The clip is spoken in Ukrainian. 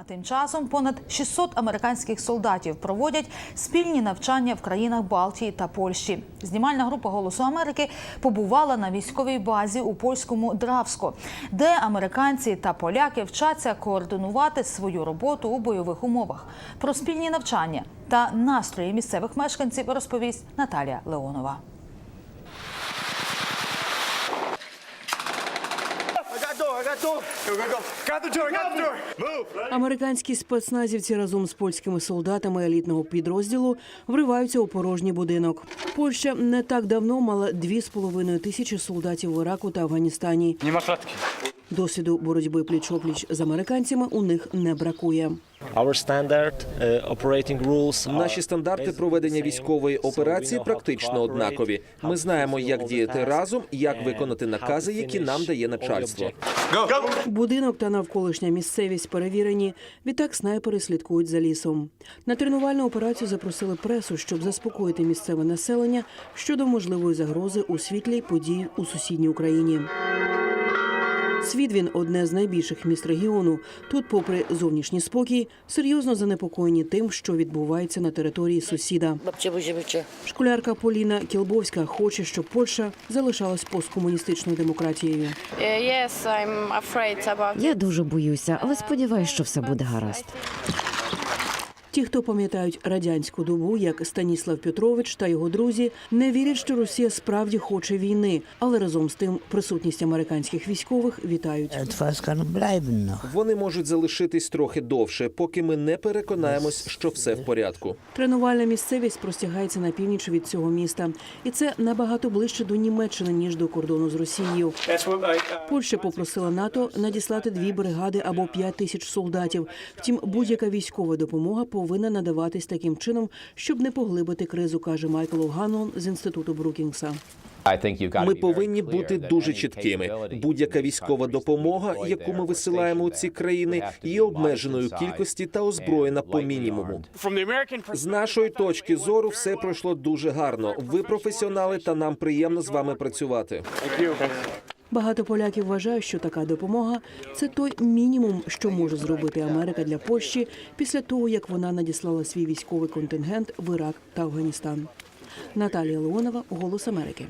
А тим часом понад 600 американських солдатів проводять спільні навчання в країнах Балтії та Польщі. Знімальна група Голосу Америки побувала на військовій базі у польському Дравско, де американці та поляки вчаться координувати свою роботу у бойових умовах. Про спільні навчання та настрої місцевих мешканців розповість Наталія Леонова. I got door. I got door. Go, go, go. Got the door. Got the door. Move. Американські спецназівці разом з польськими солдатами елітного підрозділу вриваються у порожній будинок. Польща не так давно мала дві з половиною тисячі солдатів в Іраку та Афганістані. Німа klatki. Досвіду боротьби пліч-опліч з американцями у них не бракує. Are Наші стандарти проведення військової операції практично однакові. Ми знаємо, як діяти разом, як виконати накази, які нам дає начальство. Будинок та навколишня місцевість перевірені. Відтак снайпери слідкують за лісом. На тренувальну операцію запросили пресу, щоб заспокоїти місцеве населення щодо можливої загрози у світлі подій у сусідній Україні. Свідвін одне з найбільших міст регіону. Тут, попри зовнішній спокій, серйозно занепокоєні тим, що відбувається на території сусіда. Школярка Поліна Кілбовська хоче, щоб Польща залишалась посткомуністичною демократією. Yes, I'm afraid about Я дуже боюся, але сподіваюся, що все буде гаразд. Ті, хто пам'ятають радянську добу, як Станіслав Петрович та його друзі, не вірять, що Росія справді хоче війни, але разом з тим присутність американських військових вітають. Вони можуть залишитись трохи довше, поки ми не переконаємось, що все в порядку. Тренувальна місцевість простягається на північ від цього міста, і це набагато ближче до Німеччини ніж до кордону з Росією. Uh, Польща попросила НАТО надіслати дві бригади або п'ять тисяч солдатів. Втім, будь-яка військова допомога повинна надаватись таким чином, щоб не поглибити кризу, каже Майкл О'Ганлон з інституту Брукінгса. Ми повинні бути дуже чіткими. Будь-яка військова допомога, яку ми висилаємо у ці країни, є обмеженою кількості та озброєна по мінімуму. З нашої точки зору все пройшло дуже гарно. Ви професіонали, та нам приємно з вами працювати. Багато поляків вважають, що така допомога це той мінімум, що може зробити Америка для Польщі після того, як вона надіслала свій військовий контингент в Ірак та Афганістан. Наталія Леонова, Голос Америки.